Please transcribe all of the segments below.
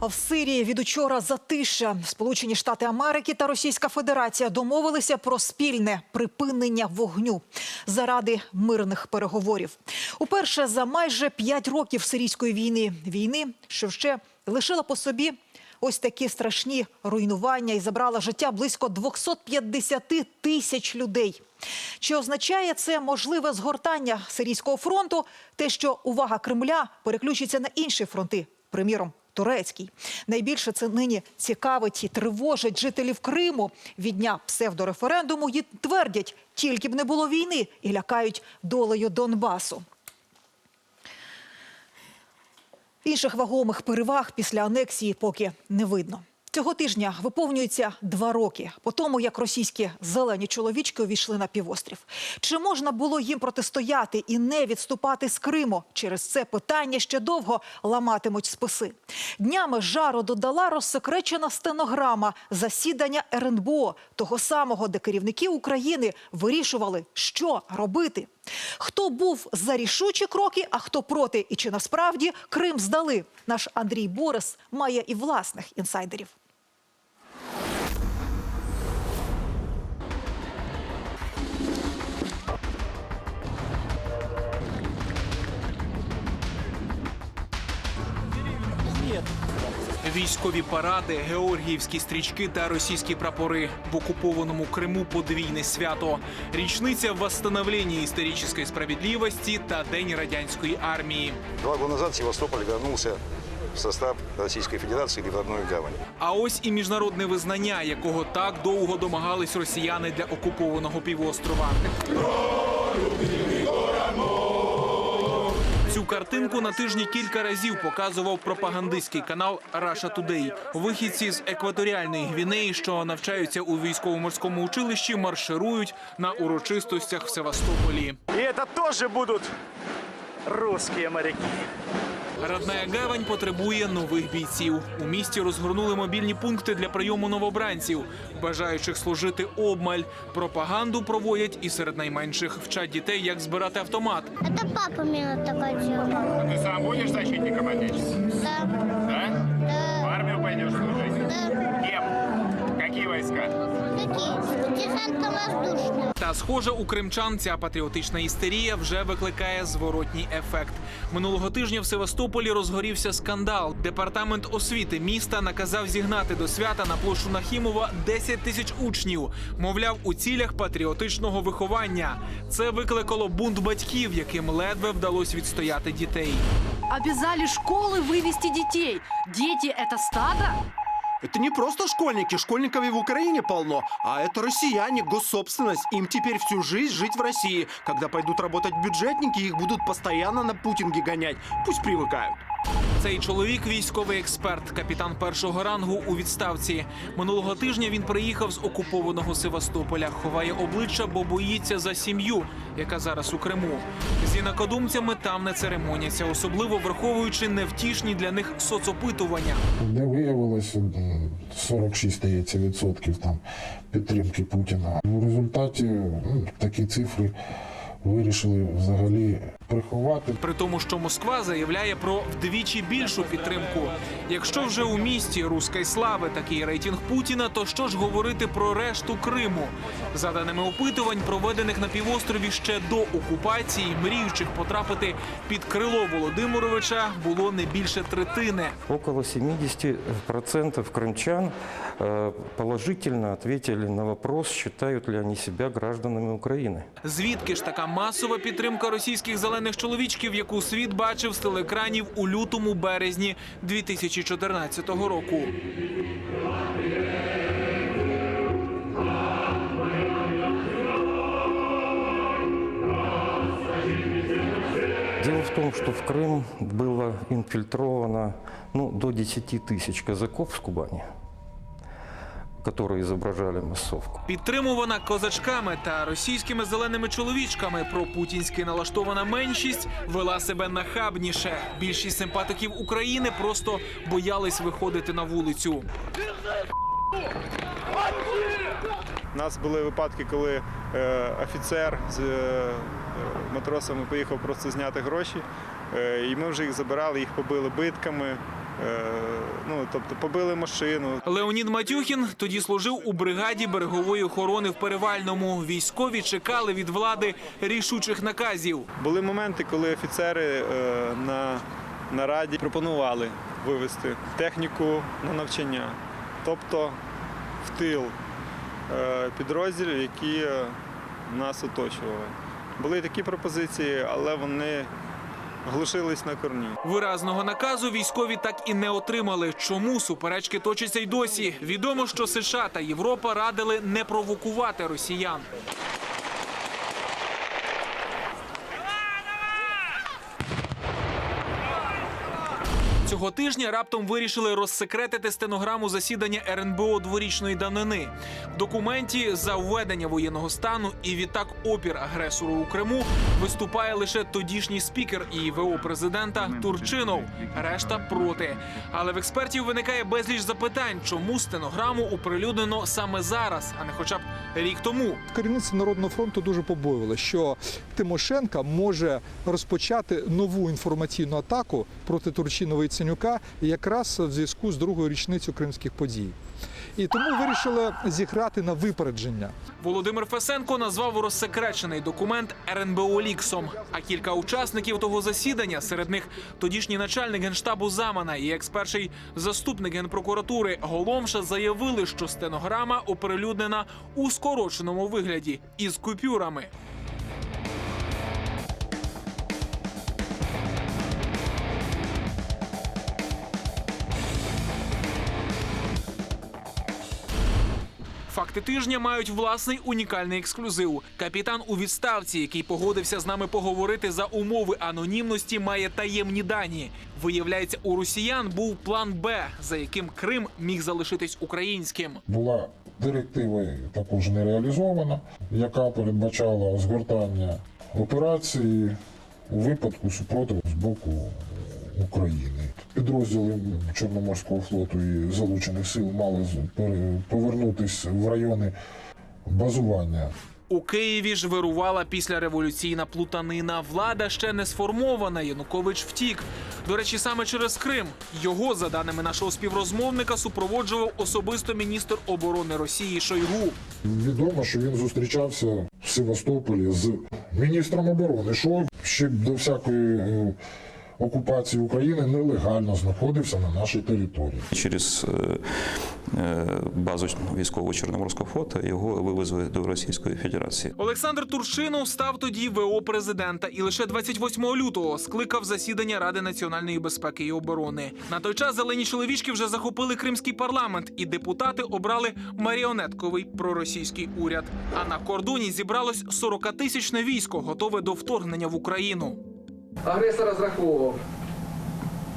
В Сирії від учора затиша. Сполучені Штати Америки та Російська Федерація домовилися про спільне припинення вогню заради мирних переговорів. Уперше за майже п'ять років сирійської війни війни, що ще лишила по собі ось такі страшні руйнування і забрала життя близько 250 тисяч людей. Чи означає це можливе згортання сирійського фронту? Те, що увага Кремля переключиться на інші фронти, приміром. Турецький найбільше це нині цікавить і тривожить жителів Криму від дня псевдореферендуму. І твердять, тільки б не було війни, і лякають долею Донбасу. Інших вагомих переваг після анексії поки не видно. Цього тижня виповнюється два роки по тому, як російські зелені чоловічки увійшли на півострів. Чи можна було їм протистояти і не відступати з Криму? Через це питання ще довго ламатимуть списи. Днями жару додала розсекречена стенограма засідання РНБО, того самого, де керівники України вирішували, що робити. Хто був за рішучі кроки, а хто проти, і чи насправді Крим здали? Наш Андрій Борис має і власних інсайдерів. Військові паради, георгіївські стрічки та російські прапори в окупованому Криму подвійне свято, річниця восстановлення історичної справедливості та День радянської армії. Два года назад Севастополь вернулся в состав Российской Федерации или в родную гавань. А ось і міжнародне визнання, якого так довго домагались росіяни для окупованого півострова. Цю картинку на тижні кілька разів показував пропагандистський канал Russia Today. Вихідці з екваторіальної Гвінеї, що навчаються у військово-морському училищі, марширують на урочистостях в Севастополі. І це теж будуть русские моряки. Родная гавань потребує нових бійців. У місті розгорнули мобільні пункти для прийому новобранців, бажаючих служити обмаль. Пропаганду проводять і серед найменших вчать дітей, як збирати автомат. Это папа меня такое делал. Ты сам будешь защитником Отечества? Да, Да? В да, армию пойдешь служить? да. Кем? Какие войска? Какие? Десантно-воздушные. Та схоже, у кримчан ця патріотична істерія вже викликає зворотній ефект. Минулого тижня в Севастополі розгорівся скандал. Департамент освіти міста наказав зігнати до свята на площу Нахімова 10 тисяч учнів. Мовляв, у цілях патріотичного виховання. Це викликало бунт батьків, яким ледве вдалося відстояти дітей. Обязали школы вывести детей. Дети – это стадо? Это не просто школьники, школьников и в Украине полно, а это россияне, госсобственность. Им теперь всю жизнь жить в России. Когда пойдут работать бюджетники, их будут постоянно на путинге гонять. Пусть привыкают. Цей чоловік військовий експерт, капітан першого рангу у відставці. Минулого тижня він приїхав з окупованого Севастополя. Ховає обличчя, бо боїться за сім'ю, яка зараз у Криму. З інакодумцями там не церемоняться, особливо враховуючи невтішні для них соцопитування. Де виявилося м, 46, здається, відсотків там підтримки Путіна. У результаті такі цифри вирішили взагалі приховати. При тому, що Москва заявляє про вдвічі більшу підтримку. Якщо вже у місті руської слави такий рейтинг Путіна, то що ж говорити про решту Криму? За даними опитувань, проведених на півострові ще до окупації, мріючих потрапити під крило Володимировича було не більше третини. Около 70% крымчан э, положительно ответили на вопрос, считают ли они себя гражданами Украины. Звідки ж така масова підтримка російських зелених чоловічків, яку світ бачив з телекранів у лютому березні 2014 року? Дело в том, что в Крым было инфильтровано ну, до 10 тысяч казаков с Кубани, которые изображали массовку. Підтримувана козачками та російськими зеленими чоловічками, пропутінськи налаштована меншість вела себе нахабніше. Більшість симпатиків України просто боялись виходити на вулицю. У нас були випадки, коли е, офіцер з е, матросами поїхав просто зняти гроші, е, і ми вже їх забирали, їх побили битками, ну, тобто побили машину. Леонід Матюхін тоді служив у бригаді берегової охорони в Перевальному. Військові чекали від влади рішучих наказів. Були моменти, коли офіцери е, на, на раді пропонували вивести техніку на навчання, тобто в тил е, підрозділів, які е, нас оточували. Були такі пропозиції, але вони глушились на корні. Виразного наказу військові так і не отримали. Чому суперечки точаться й досі? Відомо, що США та Європа радили не провокувати росіян. Цього тижня раптом вирішили розсекретити стенограму засідання РНБО дворічної давнини. В документі за введення воєнного стану і відтак опір агресору у Криму виступає лише тодішній спікер і ВО президента Турчинов. Решта проти. Але в експертів виникає безліч запитань, чому стенограму оприлюднено саме зараз, а не хоча б рік тому. Керівництво Народного фронту дуже побоювало, що Тимошенка може розпочати нову інформаційну атаку проти Турчинова і Ценюка якраз в зв'язку з другою річницею кримських подій. І тому вирішили зіграти на випередження. Володимир Фесенко назвав розсекречений документ РНБО ліксом. А кілька учасників того засідання, серед них тодішній начальник генштабу Замана і екс-перший заступник генпрокуратури Голомша заявили, що стенограма оприлюднена у скороченому вигляді із купюрами. Факти тижня мають власний унікальний ексклюзив. Капітан у відставці, який погодився з нами поговорити за умови анонімності, має таємні дані. Виявляється, у росіян був план Б, за яким Крим міг залишитись українським. Була директива також не реалізована, яка передбачала згортання операції у випадку супротиву з боку України. Підрозділи Чорноморського флоту і залучених сил мали повернутись в райони базування У Києві ж вирувала післяреволюційна плутанина. Влада ще не сформована. Янукович втік. До речі, саме через Крим. Його, за даними нашого співрозмовника, супроводжував особисто міністр оборони Росії Шойгу. Відомо, що він зустрічався в Севастополі з міністром оборони, що ще до всякої е, окупації України нелегально знаходився на нашій території. Через е, е, базу військового Чорноморського флоту його вивезли до Російської Федерації. Олександр Турчинов став тоді ВО президента і лише 28 лютого скликав засідання Ради національної безпеки і оборони. На той час зелені чоловічки вже захопили кримський парламент, і депутати обрали маріонетковий проросійський уряд. А на кордоні зібралось 40-тисячне військо, готове до вторгнення в Україну. Агресор розраховував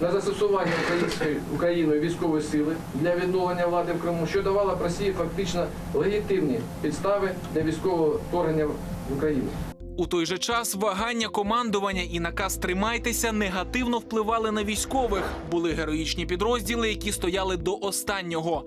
на застосування української Україною військової сили для відновлення влади в Криму, що давало б Росії фактично легітимні підстави для військового вторгнення в Україну. У той же час вагання командування і наказ тримайтеся негативно впливали на військових. Були героїчні підрозділи, які стояли до останнього.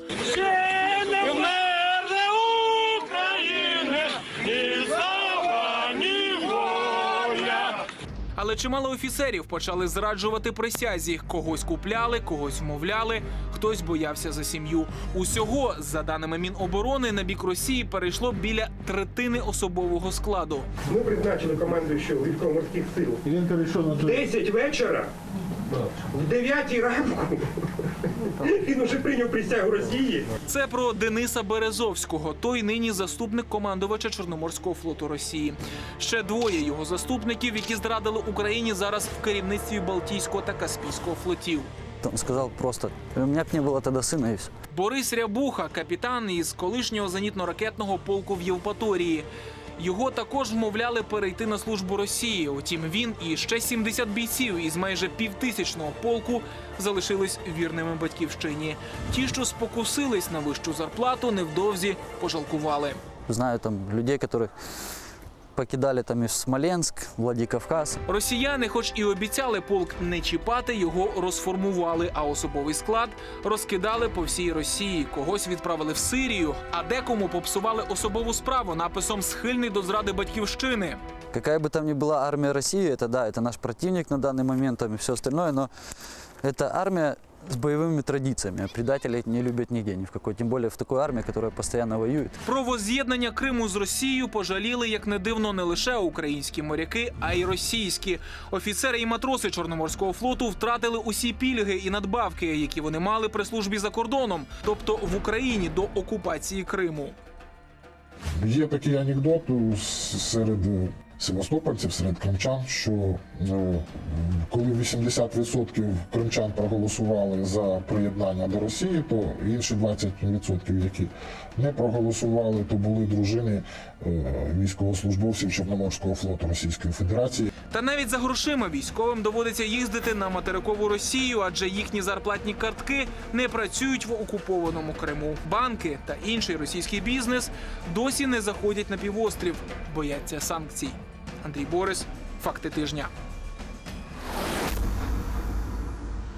Але чимало офіцерів почали зраджувати присязі. Когось купляли, когось вмовляли, хтось боявся за сім'ю. Усього, за даними Міноборони, на бік Росії перейшло біля третини особового складу. Ми призначили командуючого військово-морських сил. І він перейшов на В 10 вечора, в 9 ранку. Він уже прийняв присягу Росії. Це про Дениса Березовського. Той нині заступник командувача Чорноморського флоту Росії. Ще двоє його заступників, які зрадили Україні зараз в керівництві Балтійського та Каспійського флотів. Он сказав просто, у мене б не було тоді сина і все. Борис Рябуха, капітан із колишнього зенітно-ракетного полку в Євпаторії. Його також вмовляли перейти на службу Росії. Утім, він і ще 70 бійців із майже півтисячного полку залишились вірними батьківщині. Ті, що спокусились на вищу зарплату, невдовзі пожалкували. Знаю там людей, яких покидали там і Смоленськ, Владикавказ. Росіяни, хоч і обіцяли полк не чіпати, його розформували, а особовий склад розкидали по всій Росії. Когось відправили в Сирію, а декому попсували особову справу написом схильний до зради батьківщини. Какая бы там ни была армия России, это да, это наш противник на данный момент там и все остальное, но эта армия с боевыми традициями. А предателей не любят нигде, ни в какой. Тем более в такой армии, которая постоянно воюет. Про воз'єднання Криму з Росією пожаліли, як не дивно, не лише українські моряки, а й російські. Офіцери і матроси Чорноморського флоту втратили усі пільги і надбавки, які вони мали при службі за кордоном, тобто в Україні до окупації Криму. Є такий анекдот серед севастопольців, серед кримчан, що е, коли 80% кримчан проголосували за приєднання до Росії, то інші 20%, які не проголосували, то були дружини е, військовослужбовців Чорноморського флоту Російської Федерації. Та навіть за грошима військовим доводиться їздити на материкову Росію, адже їхні зарплатні картки не працюють в окупованому Криму. Банки та інший російський бізнес досі не заходять на півострів, бояться санкцій. Андрій Борис, факти тижня.